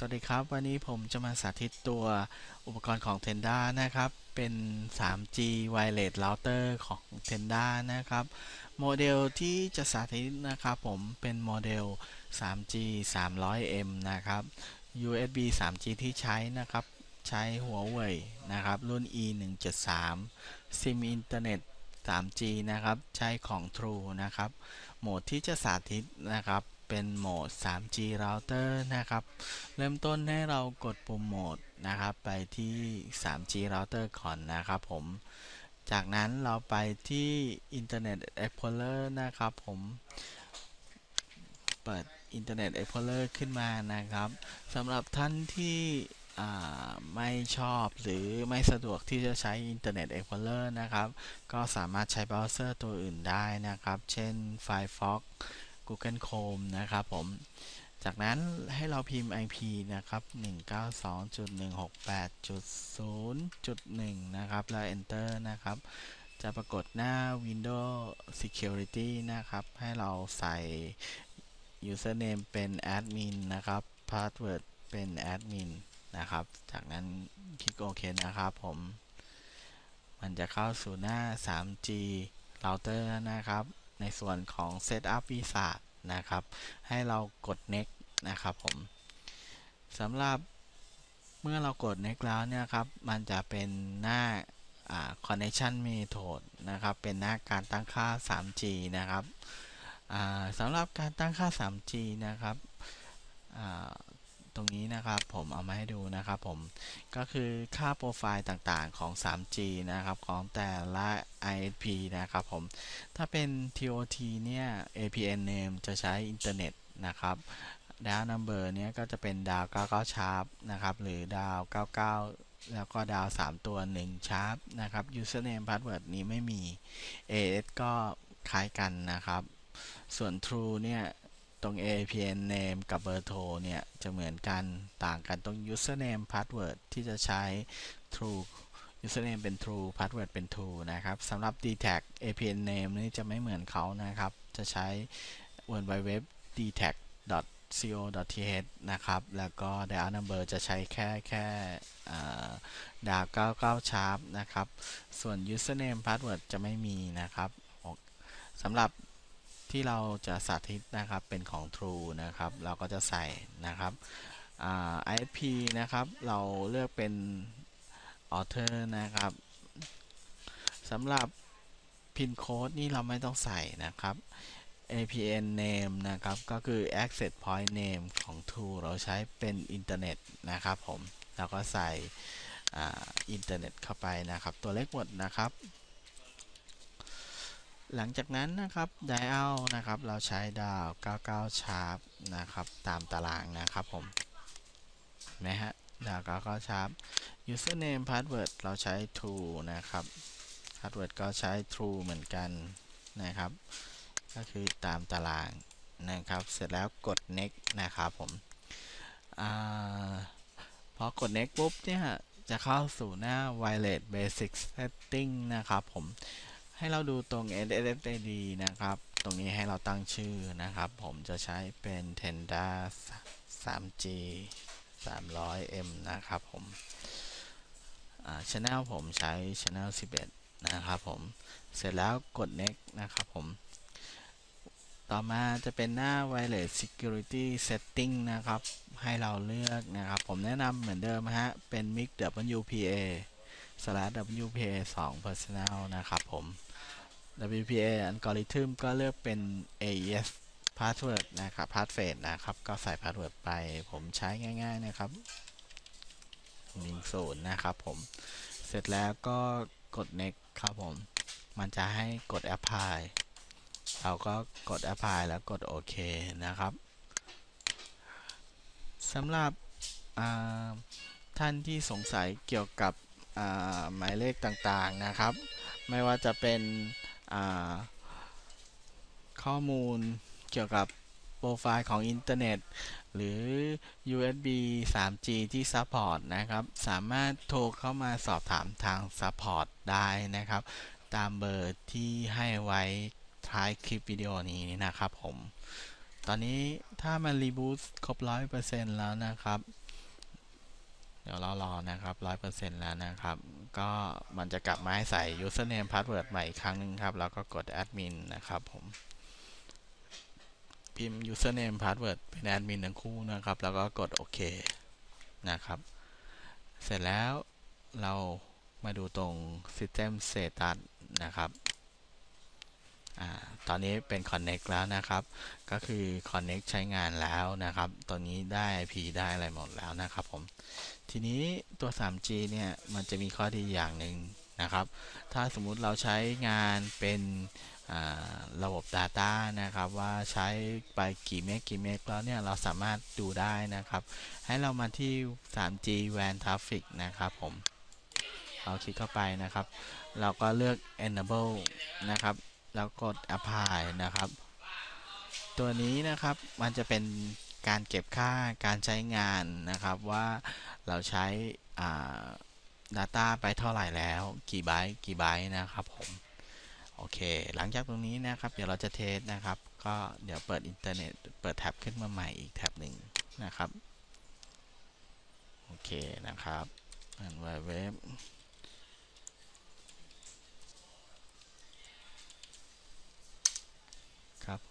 สวัสดีครับ วันนี้ผมจะมาสาธิตตัวอุปกรณ์ของ Tenda นะครับ เป็น 3G Wireless Router ของ Tenda นะครับ โมเดลที่จะสาธิตนะครับผมเป็นโมเดล 3G 300M นะครับ USB 3G ที่ใช้นะครับ ใช้หัวเว่ยนะครับ รุ่น E 1 7 3ซิมอินเทอร์เน็ต 3G นะครับ ใช้ของ True นะครับ โหมดที่จะสาธิตนะครับ เป็นโหมด 3G router นะครับ เริ่มต้นให้เรากดปุ่มโหมดนะครับ ไปที่ 3G router ก่อนนะครับผม จากนั้นเราไปที่ Internet Explorer นะครับผม เปิด Internet Explorer ขึ้นมานะครับสำหรับท่านที่ไม่ชอบหรือไม่สะดวกที่จะใช้ Internet Explorer นะครับ ก็สามารถใช้เบราว์เซอร์ตัวอื่นได้นะครับ เช่น Firefox Google Chrome นะครับผม จากนั้นให้เราพิมพ์ IP นะครับ 192.168.0.1 นะครับ แล้ว Enter นะครับ จะปรากฏหน้า Windows Security นะครับ ให้เราใส่ username เป็น admin นะครับ password เป็น admin นะครับ จากนั้นคลิกโอเคนะครับผม มันจะเข้าสู่หน้า 3G router นะครับ ในส่วนของ setup visa นะครับ ให้เรากด next นะครับผมสำหรับเมื่อเรากด next แล้วเนี่ยครับ มันจะเป็นหน้า connection method นะครับ เป็นหน้าการตั้งค่า 3G นะครับสำหรับการตั้งค่า 3G นะครับ ตรงนี้นะครับผมเอามาให้ดูนะครับผมก็คือค่าโปรไฟล์ต่างๆของ 3G นะครับของแต่ละ ISP นะครับผมถ้าเป็น TOT เนี่ย APN name จะใช้อินเทอร์เน็ตนะครับดาว number เนี้ยก็จะเป็นดาว 99 ชาร์ปนะครับหรือดาว 99 แล้วก็ดาว 3 ตัว 1 ชาร์ปนะครับ username password นี้ไม่มี AS ก็คล้ายกันนะครับ ส่วน true เนี่ย ตรง APN name กับเบอร์โทรเนี่ย จะเหมือนกันต่างกันตรง username password ที่จะใช้ true username เป็น true password เป็น true นะครับสำหรับ d t a g APN name นี่จะไม่เหมือนเขานะครับ จะใช้ world wide web d t a g co.th นะครับ แล้วก็ dial number จะใช้แค่แค่ดาว99 sharp นะครับ ส่วน username password จะไม่มีนะครับสำหรับ ที่เราจะสาธิตนะครับเป็นของ True นะครับ เราก็จะใส่นะครับ ISP นะครับ เราเลือกเป็น Author นะครับสำหรับ Pin Code นี่เราไม่ต้องใส่นะครับ APN name นะครับ ก็คือ access point name ของ True เราใช้เป็นอินเทอร์เน็ตนะครับผมแล้วก็ใส่อินเทอร์เน็ตเข้าไปนะครับ ตัวเลขหมดนะครับ หลังจากนั้นนะครับ dial นะครับเราใช้ดาว 99 sharp นะครับตามตารางนะครับผมนะฮะดาว99 sharp username password เราใช้ true นะครับ password ก็ใช้ true เหมือนกันนะครับ ก็คือตามตารางนะครับ เสร็จแล้วกด next นะครับผมอพอกด next ปุ๊บเนี่ยจะเข้าสู่หน้า wireless basic setting นะครับผม ให้เราดูตรง SSID นะครับ ตรงนี้ให้เราตั้งชื่อนะครับ ผมจะใช้เป็น Tenda 3G 300M นะครับผม Channel ผมใช้ Channel 11 นะครับผม เสร็จแล้วกด next นะครับผม ต่อมาจะเป็นหน้า Wireless Security Setting นะครับ ให้เราเลือกนะครับ ผมแนะนำเหมือนเดิมฮะ เป็น Mix WPA slash WPA 2 Personal นะครับผม WPA อัลกอริทึมก็เลือกเป็น AES password นะครับ password นะครับ ก็ใส่ password ไป ผมใช้ง่าย ๆ นะครับมิงศูนย์นะครับผม เสร็จแล้วก็กด next ครับผม มันจะให้กด apply เราก็กด apply แล้วกดโอเคนะครับสำหรับท่านที่สงสัยเกี่ยวกับหมายเลขต่างๆนะครับ ไม่ว่าจะเป็น ข้อมูลเกี่ยวกับโปรไฟล์ของอินเทอร์เน็ต หรือ USB 3G ที่ซัพพอร์ตนะครับ สามารถโทรเข้ามาสอบถามทางซัพพอร์ตได้นะครับ ตามเบอร์ที่ให้ไว้ท้ายคลิปวิดีโอนี้นะครับผม ตอนนี้ถ้ามันรีบูตครบ 100%แล้วนะครับ ดี๋ยวเรารอนะครับร้อยเปอร์เซ็นต์แล้วนะครับ ก็มันจะกลับมาให้ใส่ username password ใหม่อีกครั้งหนึ่งครับ แล้วก็กด admin นะครับผม พิมพ์ username password เป็น admin ทั้งคู่นะครับ แล้วก็กดโอเคนะครับ เสร็จแล้วเรามาดูตรง system status นะครับ ตอนนี้เป็น connect แล้วนะครับ ก็คือ connect ใช้งานแล้วนะครับ ตอนนี้ได้ IP ได้อะไรหมดแล้วนะครับผม ทีนี้ตัว 3G เนี่ย มันจะมีข้อดีอย่างหนึ่งนะครับ ถ้าสมมุติเราใช้งานเป็นระบบ Data นะครับว่าใช้ไปกี่เมกกี่เมกแล้วเนี่ยเราสามารถดูได้นะครับ ให้เรามาที่ 3G WAN Traffic นะครับผมเราคลิกเข้าไปนะครับ เราก็เลือก enable นะครับ แล้วกด apply นะครับ ตัวนี้นะครับมันจะเป็นการเก็บค่าการใช้งานนะครับว่าเราใช้ Data ไปเท่าไหร่แล้ว กี่ไบต์กี่ไบต์นะครับผมโอเค หลังจากตรงนี้นะครับ เดี๋ยวเราจะเทสนะครับ ก็เดี๋ยวเปิดอินเทอร์เน็ต เปิดแท็บขึ้นมาใหม่อีกแท็บหนึ่งนะครับ โอเคนะครับเปิดเว็บ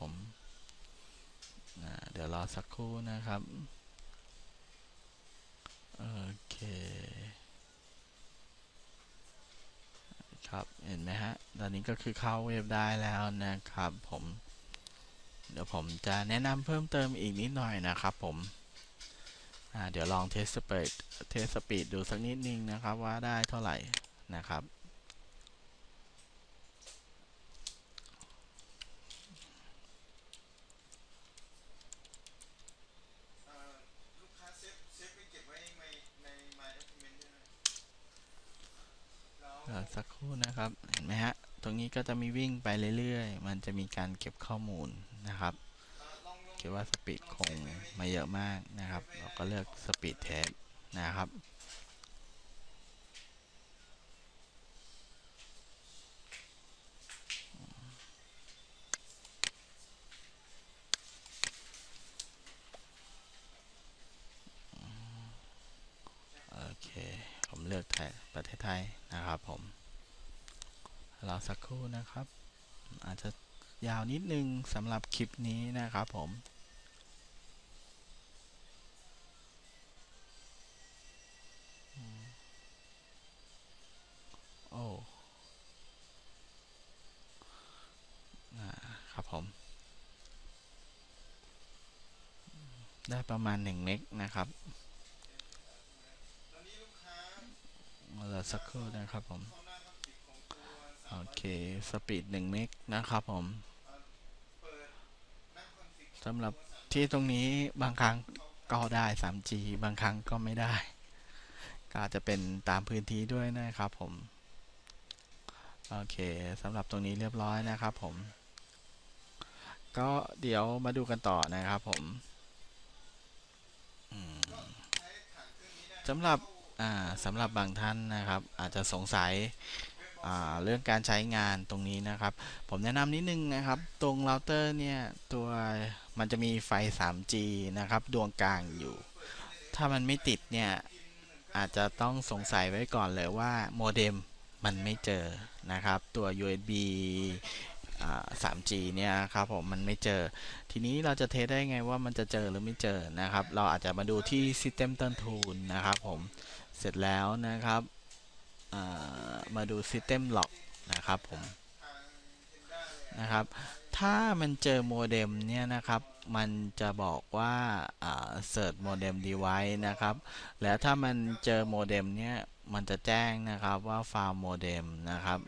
ผม เดี๋ยว รอสักครู่นะครับ โอเค ครับ เห็นไหมฮะ ตอนนี้ก็คือเข้าเว็บได้แล้วนะครับผม เดี๋ยวผมจะแนะนำเพิ่มเติมอีกนิดหน่อยนะครับผมเดี๋ยวลองเทสสปีดเทสสปีดดูสักนิดนึงนะครับว่าได้เท่าไหร่นะครับ สักครู่นะครับ เห็นไหมฮะ ตรงนี้ก็จะมีวิ่งไปเรื่อยๆ มันจะมีการเก็บข้อมูลนะครับ คิดว่าสปีดคงมาเยอะมากนะครับ เราก็เลือกสปีดเทสนะครับ โอเค ผมเลือกไทยประเทศไทยนะครับผม รอสักครู่นะครับ อาจจะยาวนิดนึงสำหรับคลิปนี้นะครับผมโอ้ครับผม ได้ประมาณ1เมกนะครับรอสักครู่นะครับผม โอเค สปีด1เมกนะครับผมสำหรับที่ตรงนี้บางครั้งก็ได้ 3G บางครั้งก็ไม่ได้ ก็อาจจะเป็นตามพื้นที่ด้วยนะครับผม โอเคสำหรับตรงนี้เรียบร้อยนะครับผม ก็เดี๋ยวมาดูกันต่อนะครับผมสำหรับสำหรับบางท่านนะครับ อาจจะสงสัย เรื่องการใช้งานตรงนี้นะครับ ผมแนะนำนิดนึงนะครับ ตรงเราเตอร์เนี่ยตัวมันจะมีไฟ 3G นะครับ ดวงกลางอยู่ ถ้ามันไม่ติดเนี่ยอาจจะต้องสงสัยไว้ก่อนเลยว่าโมเด็มมันไม่เจอนะครับ ตัว USB 3G เนี่ยครับผมมันไม่เจอ ทีนี้เราจะเทสได้ไงว่ามันจะเจอหรือไม่เจอนะครับ เราอาจจะมาดูที่ System Turn Tool นะครับผมเสร็จแล้วนะครับ มาดู System Log นะครับผมนะครับ ถ้ามันเจอโมเด็มเนี่ยนะครับ มันจะบอกว่า Search Modem Device นะครับ แล้วถ้ามันเจอโมเด็มเนี่ย มันจะแจ้งนะครับว่า Found Modem นะครับ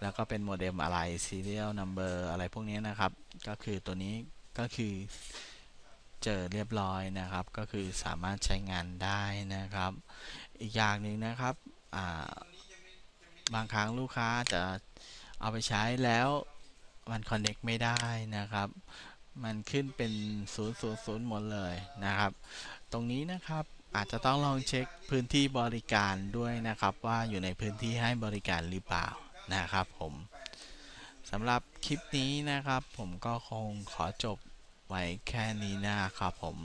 แล้วก็เป็นโมเด็มอะไร Serial Number อะไรพวกนี้นะครับ ก็คือตัวนี้ก็คือเจอเรียบร้อยนะครับ ก็คือสามารถใช้งานได้นะครับ อีกอย่างหนึ่งนะครับ บางครั้งลูกค้าจะเอาไปใช้แล้วมันคอนเน็กไม่ได้นะครับ มันขึ้นเป็น 0 0 0 หมดเลยนะครับ ตรงนี้นะครับอาจจะต้องลองเช็คพื้นที่บริการด้วยนะครับ ว่าอยู่ในพื้นที่ให้บริการหรือเปล่านะครับผมสำหรับคลิปนี้นะครับ ผมก็คงขอจบไว้แค่นี้นะครับผม